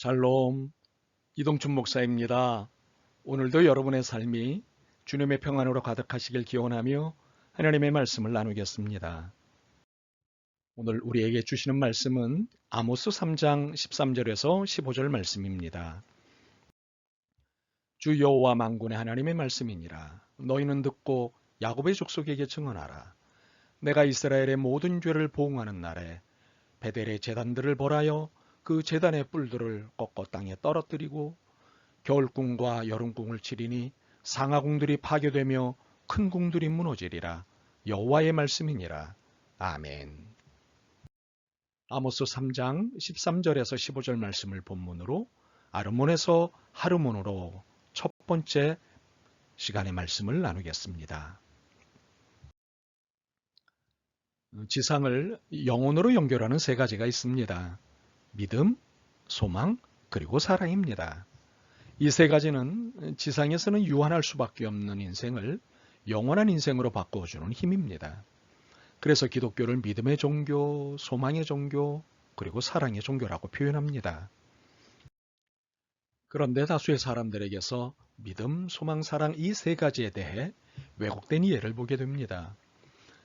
샬롬 이동춘 목사입니다. 오늘도 여러분의 삶이 주님의 평안으로 가득하시길 기원하며 하나님의 말씀을 나누겠습니다. 오늘 우리에게 주시는 말씀은 아모스 3장 13절에서 15절 말씀입니다. 주 여호와 만군의 하나님의 말씀이니라 너희는 듣고 야곱의 족속에게 증언하라 내가 이스라엘의 모든 죄를 보응하는 날에 베델의 재단들을 벌하여 그 재단의 뿔들을 꺾어 땅에 떨어뜨리고 겨울궁과 여름궁을 치리니 상하궁들이 파괴되며 큰 궁들이 무너지리라 여호와의 말씀이니라 아멘. 아모스 3장 13절에서 15절 말씀을 본문으로 아르몬에서 하르몬으로 첫 번째 시간의 말씀을 나누겠습니다. 지상을 영혼으로 연결하는 세 가지가 있습니다. 믿음, 소망, 그리고 사랑입니다. 이 세 가지는 지상에서는 유한할 수밖에 없는 인생을 영원한 인생으로 바꿔주는 힘입니다. 그래서 기독교를 믿음의 종교, 소망의 종교, 그리고 사랑의 종교라고 표현합니다. 그런데 다수의 사람들에게서 믿음, 소망, 사랑 이 세 가지에 대해 왜곡된 이해를 보게 됩니다.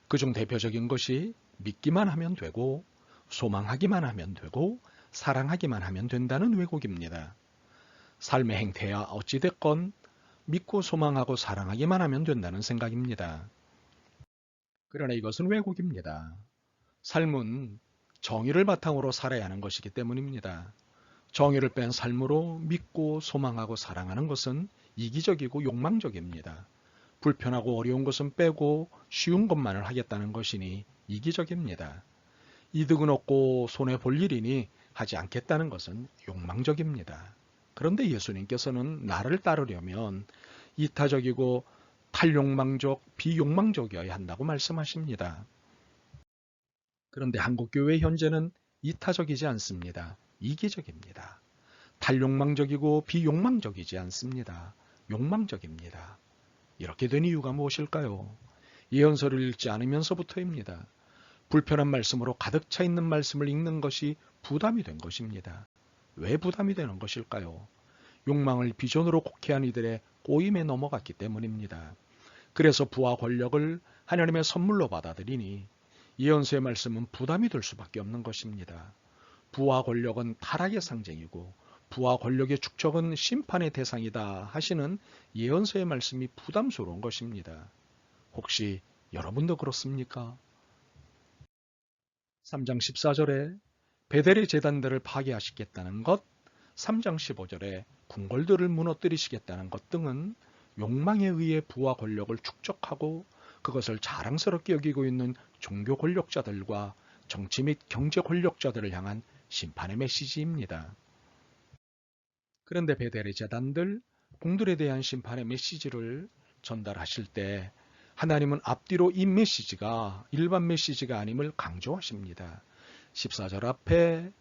그중 대표적인 것이 믿기만 하면 되고, 소망하기만 하면 되고, 사랑하기만 하면 된다는 왜곡입니다. 삶의 행태야 어찌됐건 믿고 소망하고 사랑하기만 하면 된다는 생각입니다. 그러나 이것은 왜곡입니다. 삶은 정의를 바탕으로 살아야 하는 것이기 때문입니다. 정의를 뺀 삶으로 믿고 소망하고 사랑하는 것은 이기적이고 욕망적입니다. 불편하고 어려운 것은 빼고 쉬운 것만을 하겠다는 것이니 이기적입니다. 이득은 없고 손해 볼 일이니 하지 않겠다는 것은 욕망적입니다. 그런데 예수님께서는 나를 따르려면 이타적이고 탈욕망적, 비욕망적이어야 한다고 말씀하십니다. 그런데 한국교회 현재는 이타적이지 않습니다. 이기적입니다. 탈욕망적이고 비욕망적이지 않습니다. 욕망적입니다. 이렇게 된 이유가 무엇일까요? 예언서를 읽지 않으면서부터입니다. 불편한 말씀으로 가득 차 있는 말씀을 읽는 것이 부담이 된 것입니다. 왜 부담이 되는 것일까요? 욕망을 비전으로 곡해한 이들의 꼬임에 넘어갔기 때문입니다. 그래서 부와 권력을 하나님의 선물로 받아들이니 예언서의 말씀은 부담이 될 수밖에 없는 것입니다. 부와 권력은 타락의 상징이고 부와 권력의 축적은 심판의 대상이다 하시는 예언서의 말씀이 부담스러운 것입니다. 혹시 여러분도 그렇습니까? 3장 14절에 베델의 재단들을 파괴하시겠다는 것, 3장 15절에 궁궐들을 무너뜨리시겠다는 것 등은 욕망에 의해 부와 권력을 축적하고 그것을 자랑스럽게 여기고 있는 종교 권력자들과 정치 및 경제 권력자들을 향한 심판의 메시지입니다. 그런데 베델의 재단들, 공들에 대한 심판의 메시지를 전달하실 때 하나님은 앞뒤로 이 메시지가 일반 메시지가 아님을 강조하십니다. 14절 앞에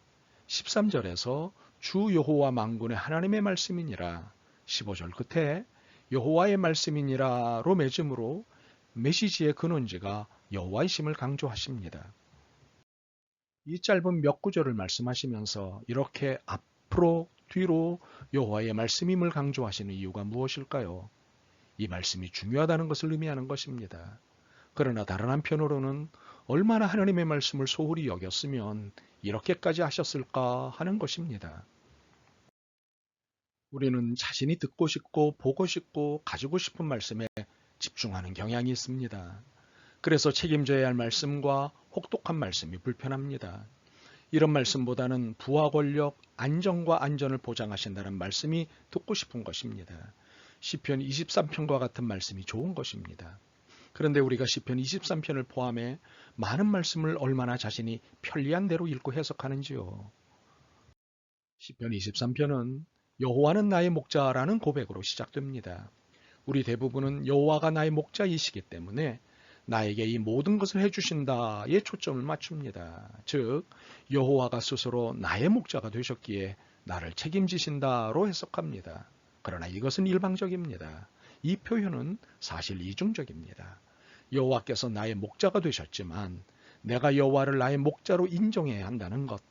13절에서 주 여호와 망군의 하나님의 말씀이니라 15절 끝에 여호와의 말씀이니라로 맺음으로 메시지의 근원지가 여호와이심을 강조하십니다. 이 짧은 몇 구절을 말씀하시면서 이렇게 앞으로 뒤로 여호와의 말씀임을 강조하시는 이유가 무엇일까요? 이 말씀이 중요하다는 것을 의미하는 것입니다. 그러나 다른 한편으로는 얼마나 하나님의 말씀을 소홀히 여겼으면 이렇게까지 하셨을까 하는 것입니다. 우리는 자신이 듣고 싶고 보고 싶고 가지고 싶은 말씀에 집중하는 경향이 있습니다. 그래서 책임져야 할 말씀과 혹독한 말씀이 불편합니다. 이런 말씀보다는 부와 권력, 안정과 안전을 보장하신다는 말씀이 듣고 싶은 것입니다. 시편 23편과 같은 말씀이 좋은 것입니다. 그런데 우리가 시편 23편을 포함해 많은 말씀을 얼마나 자신이 편리한 대로 읽고 해석하는지요. 시편 23편은 여호와는 나의 목자라는 고백으로 시작됩니다. 우리 대부분은 여호와가 나의 목자이시기 때문에 나에게 이 모든 것을 해주신다에 초점을 맞춥니다. 즉 여호와가 스스로 나의 목자가 되셨기에 나를 책임지신다로 해석합니다. 그러나 이것은 일방적입니다. 이 표현은 사실 이중적입니다. 여호와께서 나의 목자가 되셨지만 내가 여호와를 나의 목자로 인정해야 한다는 것,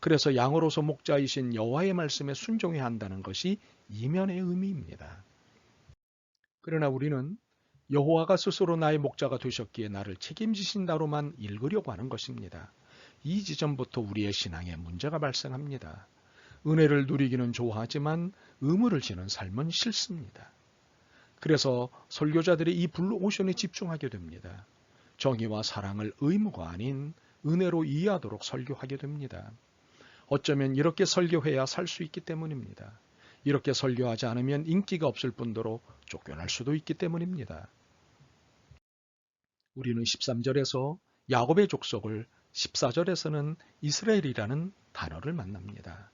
그래서 양으로서 목자이신 여호와의 말씀에 순종해야 한다는 것이 이면의 의미입니다. 그러나 우리는 여호와가 스스로 나의 목자가 되셨기에 나를 책임지신다로만 읽으려고 하는 것입니다. 이 지점부터 우리의 신앙에 문제가 발생합니다. 은혜를 누리기는 좋아하지만 의무를 지는 삶은 싫습니다. 그래서 설교자들이 이 블루오션에 집중하게 됩니다. 정의와 사랑을 의무가 아닌 은혜로 이해하도록 설교하게 됩니다. 어쩌면 이렇게 설교해야 살 수 있기 때문입니다. 이렇게 설교하지 않으면 인기가 없을 뿐더러 쫓겨날 수도 있기 때문입니다. 우리는 13절에서 야곱의 족속을 14절에서는 이스라엘이라는 단어를 만납니다.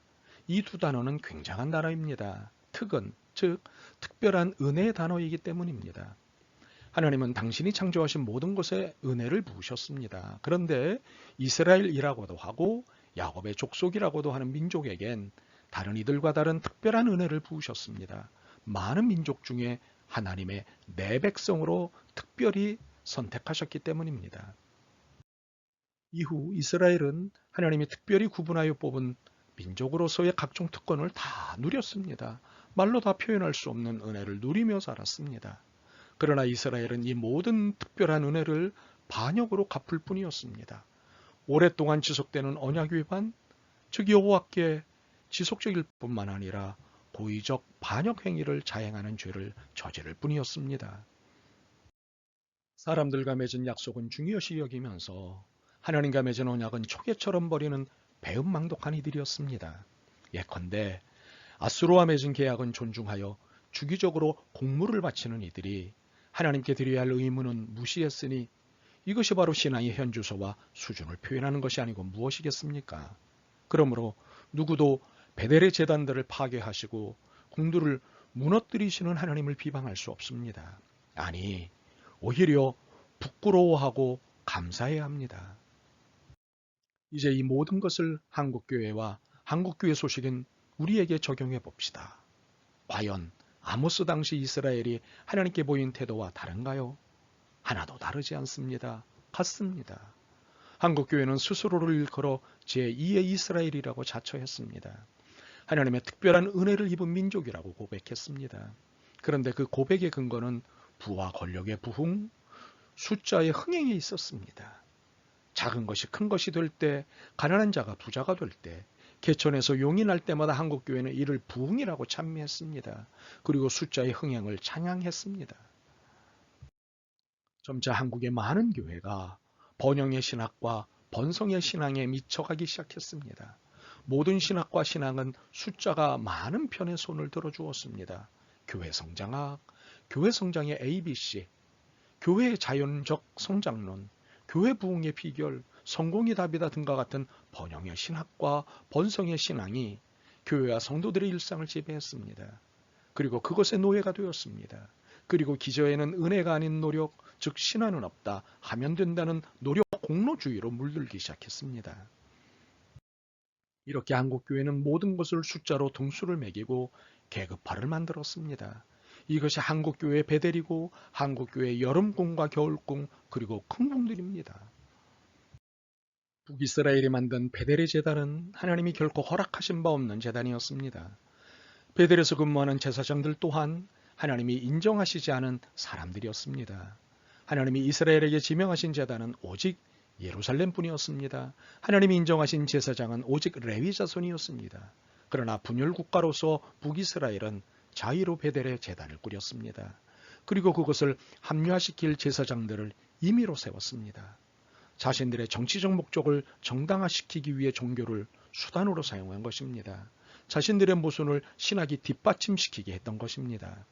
이 두 단어는 굉장한 단어입니다. 특은, 즉 특별한 은혜의 단어이기 때문입니다. 하나님은 당신이 창조하신 모든 것에 은혜를 부으셨습니다. 그런데 이스라엘이라고도 하고 야곱의 족속이라고도 하는 민족에겐 다른 이들과 다른 특별한 은혜를 부으셨습니다. 많은 민족 중에 하나님의 내 백성으로 특별히 선택하셨기 때문입니다. 이후 이스라엘은 하나님이 특별히 구분하여 뽑은 민족으로서의 각종 특권을 다 누렸습니다. 말로 다 표현할 수 없는 은혜를 누리며 살았습니다. 그러나 이스라엘은 이 모든 특별한 은혜를 반역으로 갚을 뿐이었습니다. 오랫동안 지속되는 언약 위반, 즉 여호와께 지속적일 뿐만 아니라 고의적 반역 행위를 자행하는 죄를 저지를 뿐이었습니다. 사람들과 맺은 약속은 중요시 여기면서 하나님과 맺은 언약은 초계처럼 버리는 배은망덕한 이들이었습니다. 예컨대 아수르와 맺은 계약은 존중하여 주기적으로 공물을 바치는 이들이 하나님께 드려야 할 의무는 무시했으니 이것이 바로 신앙의 현주소와 수준을 표현하는 것이 아니고 무엇이겠습니까? 그러므로 누구도 베델의 재단들을 파괴하시고 궁들을 무너뜨리시는 하나님을 비방할 수 없습니다. 아니, 오히려 부끄러워하고 감사해야 합니다. 이제 이 모든 것을 한국교회와 한국교회 소식인 우리에게 적용해 봅시다. 과연 아모스 당시 이스라엘이 하나님께 보인 태도와 다른가요? 하나도 다르지 않습니다. 같습니다. 한국교회는 스스로를 일컬어 제2의 이스라엘이라고 자처했습니다. 하나님의 특별한 은혜를 입은 민족이라고 고백했습니다. 그런데 그 고백의 근거는 부와 권력의 부흥, 숫자의 흥행에 있었습니다. 작은 것이 큰 것이 될 때, 가난한 자가 부자가 될 때, 개천에서 날 때마다 한국 교회는 이를 부흥이라고 찬미했습니다. 그리고 숫자의 흥행을 찬양했습니다. 점차 한국의 많은 교회가 번영의 신학과 번성의 신앙에 미쳐가기 시작했습니다. 모든 신학과 신앙은 숫자가 많은 편에 손을 들어주었습니다. 교회 성장학, 교회 성장의 ABC, 교회의 자연적 성장론, 교회 부흥의 비결, 성공의 답이다 등과 같은 번영의 신학과 번성의 신앙이 교회와 성도들의 일상을 지배했습니다. 그리고 그것의 노예가 되었습니다. 그리고 기저에는 은혜가 아닌 노력, 즉 신화는 없다 하면 된다는 노력 공로주의로 물들기 시작했습니다. 이렇게 한국교회는 모든 것을 숫자로 등수를 매기고 계급화를 만들었습니다. 이것이 한국교회의 베델이고 한국교회의 여름궁과 겨울궁 그리고 큰 궁들입니다. 북이스라엘이 만든 베델의 재단은 하나님이 결코 허락하신 바 없는 재단이었습니다. 베델에서 근무하는 제사장들 또한 하나님이 인정하시지 않은 사람들이었습니다. 하나님이 이스라엘에게 지명하신 재단은 오직 예루살렘 뿐이었습니다. 하나님이 인정하신 제사장은 오직 레위 자손이었습니다. 그러나 분열 국가로서 북이스라엘은 자이로 베델의 재단을 꾸렸습니다. 그리고 그것을 합리화시킬 제사장들을 임의로 세웠습니다. 자신들의 정치적 목적을 정당화시키기 위해 종교를 수단으로 사용한 것입니다. 자신들의 모순을 신학이 뒷받침시키게 했던 것입니다.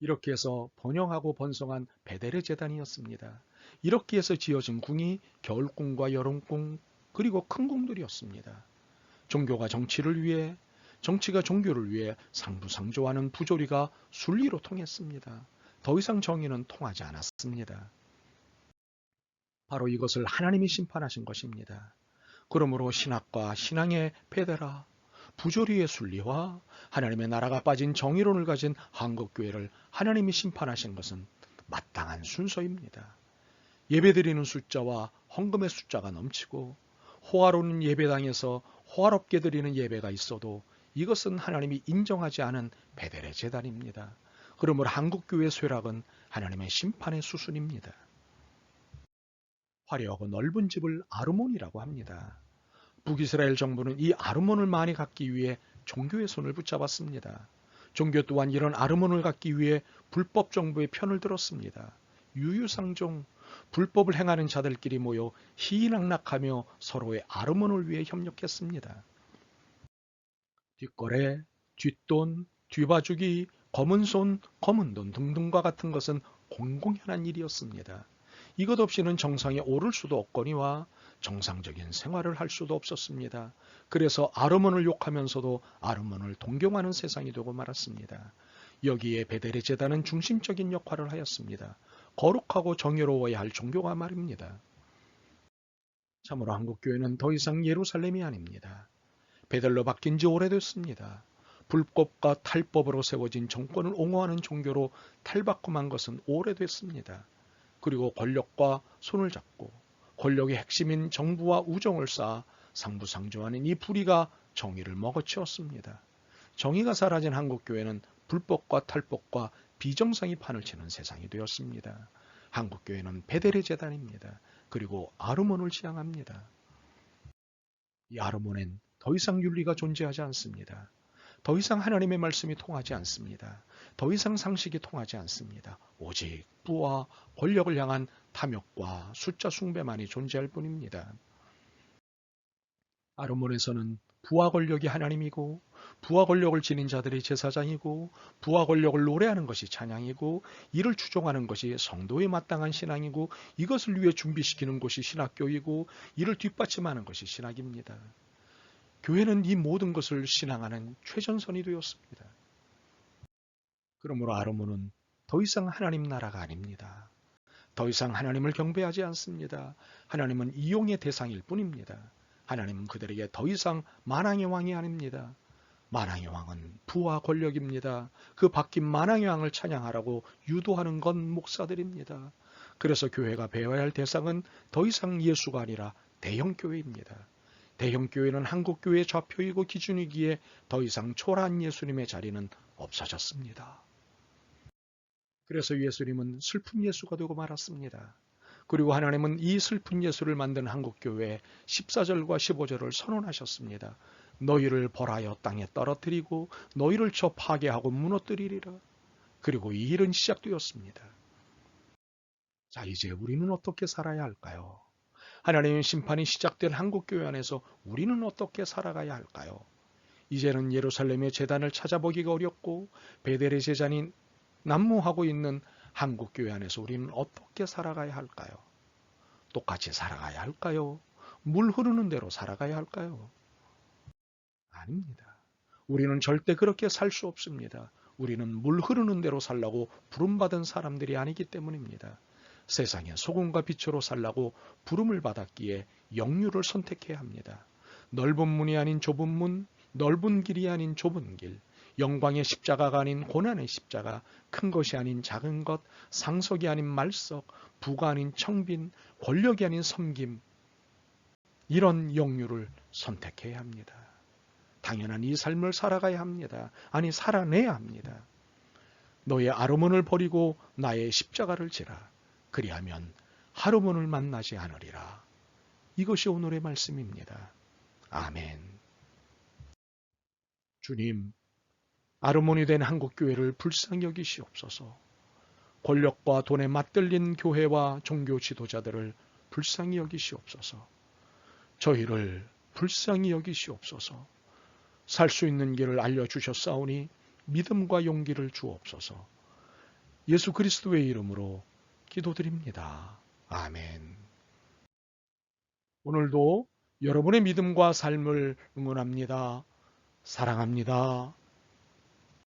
이렇게 해서 번영하고 번성한 베델의 재단이었습니다. 이렇게 해서 지어진 궁이 겨울궁과 여름궁 그리고 큰 궁들이었습니다. 종교가 정치를 위해 정치가 종교를 위해 상부상조하는 부조리가 순리로 통했습니다. 더 이상 정의는 통하지 않았습니다. 바로 이것을 하나님이 심판하신 것입니다. 그러므로 신학과 신앙의 폐대라 부조리의 순리와 하나님의 나라가 빠진 정의론을 가진 한국교회를 하나님이 심판하신 것은 마땅한 순서입니다. 예배드리는 숫자와 헌금의 숫자가 넘치고 호화로운 예배당에서 호화롭게 드리는 예배가 있어도 이것은 하나님이 인정하지 않은 베델의 재단입니다. 그러므로 한국교회 쇠락은 하나님의 심판의 수순입니다. 화려하고 넓은 집을 아르몬이라고 합니다. 북이스라엘 정부는 이 아르몬을 많이 갖기 위해 종교의 손을 붙잡았습니다. 종교 또한 이런 아르몬을 갖기 위해 불법 정부의 편을 들었습니다. 유유상종 불법을 행하는 자들끼리 모여 희낙낙하며 서로의 아르몬을 위해 협력했습니다. 뒷거래, 뒷돈, 뒤봐주기, 검은손, 검은돈 등등과 같은 것은 공공연한 일이었습니다. 이것 없이는 정상에 오를 수도 없거니와 정상적인 생활을 할 수도 없었습니다. 그래서 아르몬을 욕하면서도 아르몬을 동경하는 세상이 되고 말았습니다. 여기에 베델의 재단은 중심적인 역할을 하였습니다. 거룩하고 정의로워야 할 종교가 말입니다. 참으로 한국교회는 더 이상 예루살렘이 아닙니다. 베델로 바뀐 지 오래됐습니다. 불법과 탈법으로 세워진 정권을 옹호하는 종교로 탈바꿈한 것은 오래됐습니다. 그리고 권력과 손을 잡고 권력의 핵심인 정부와 우정을 쌓아 상부상조하는 이 불의가 정의를 먹어치웠습니다. 정의가 사라진 한국교회는 불법과 탈법과 비정상이 판을 치는 세상이 되었습니다. 한국교회는 베델의 재단입니다. 그리고 아르몬을 지향합니다. 이 아르몬엔 더 이상 윤리가 존재하지 않습니다. 더 이상 하나님의 말씀이 통하지 않습니다. 더 이상 상식이 통하지 않습니다. 오직 부와 권력을 향한 탐욕과 숫자 숭배만이 존재할 뿐입니다. 아르몬에서는 부와 권력이 하나님이고 부와 권력을 지닌 자들이 제사장이고 부와 권력을 노래하는 것이 찬양이고 이를 추종하는 것이 성도에 마땅한 신앙이고 이것을 위해 준비시키는 것이 신학교이고 이를 뒷받침하는 것이 신학입니다. 교회는 이 모든 것을 신앙하는 최전선이 되었습니다. 그러므로 아르몬은 더 이상 하나님 나라가 아닙니다. 더 이상 하나님을 경배하지 않습니다. 하나님은 이용의 대상일 뿐입니다. 하나님은 그들에게 더 이상 만왕의 왕이 아닙니다. 만왕의 왕은 부와 권력입니다. 그 바뀐 만왕의 왕을 찬양하라고 유도하는 건 목사들입니다. 그래서 교회가 배워야 할 대상은 더 이상 예수가 아니라 대형 교회입니다. 대형 교회는 한국 교회의 좌표이고 기준이기에 더 이상 초라한 예수님의 자리는 없어졌습니다. 그래서 예수님은 슬픈 예수가 되고 말았습니다. 그리고 하나님은 이 슬픈 예수를 만든 한국교회에 14절과 15절을 선언하셨습니다. 너희를 벌하여 땅에 떨어뜨리고 너희를 쳐 파괴하고 무너뜨리리라. 그리고 이 일은 시작되었습니다. 자, 이제 우리는 어떻게 살아야 할까요? 하나님의 심판이 시작된 한국교회 안에서 우리는 어떻게 살아가야 할까요? 이제는 예루살렘의 재단을 찾아보기가 어렵고 베델의 제단이 난무하고 있는 한국교회 안에서 우리는 어떻게 살아가야 할까요? 똑같이 살아가야 할까요? 물 흐르는 대로 살아가야 할까요? 아닙니다. 우리는 절대 그렇게 살 수 없습니다. 우리는 물 흐르는 대로 살라고 부름받은 사람들이 아니기 때문입니다. 세상에 소금과 빛으로 살라고 부름을 받았기에 영유를 선택해야 합니다. 넓은 문이 아닌 좁은 문, 넓은 길이 아닌 좁은 길, 영광의 십자가가 아닌 고난의 십자가, 큰 것이 아닌 작은 것, 상석이 아닌 말석, 부가 아닌 청빈, 권력이 아닌 섬김, 이런 영유를 선택해야 합니다. 당연한 이 삶을 살아가야 합니다. 아니, 살아내야 합니다. 너의 아르몬을 버리고 나의 십자가를 지라. 그리하면 하루문을 만나지 않으리라. 이것이 오늘의 말씀입니다. 아멘. 주님, 아르몬이 된 한국교회를 불쌍히 여기시옵소서. 권력과 돈에 맞들린 교회와 종교 지도자들을 불쌍히 여기시옵소서. 저희를 불쌍히 여기시옵소서. 살 수 있는 길을 알려주셨사오니 믿음과 용기를 주옵소서. 예수 그리스도의 이름으로 기도드립니다. 아멘. 오늘도 여러분의 믿음과 삶을 응원합니다. 사랑합니다.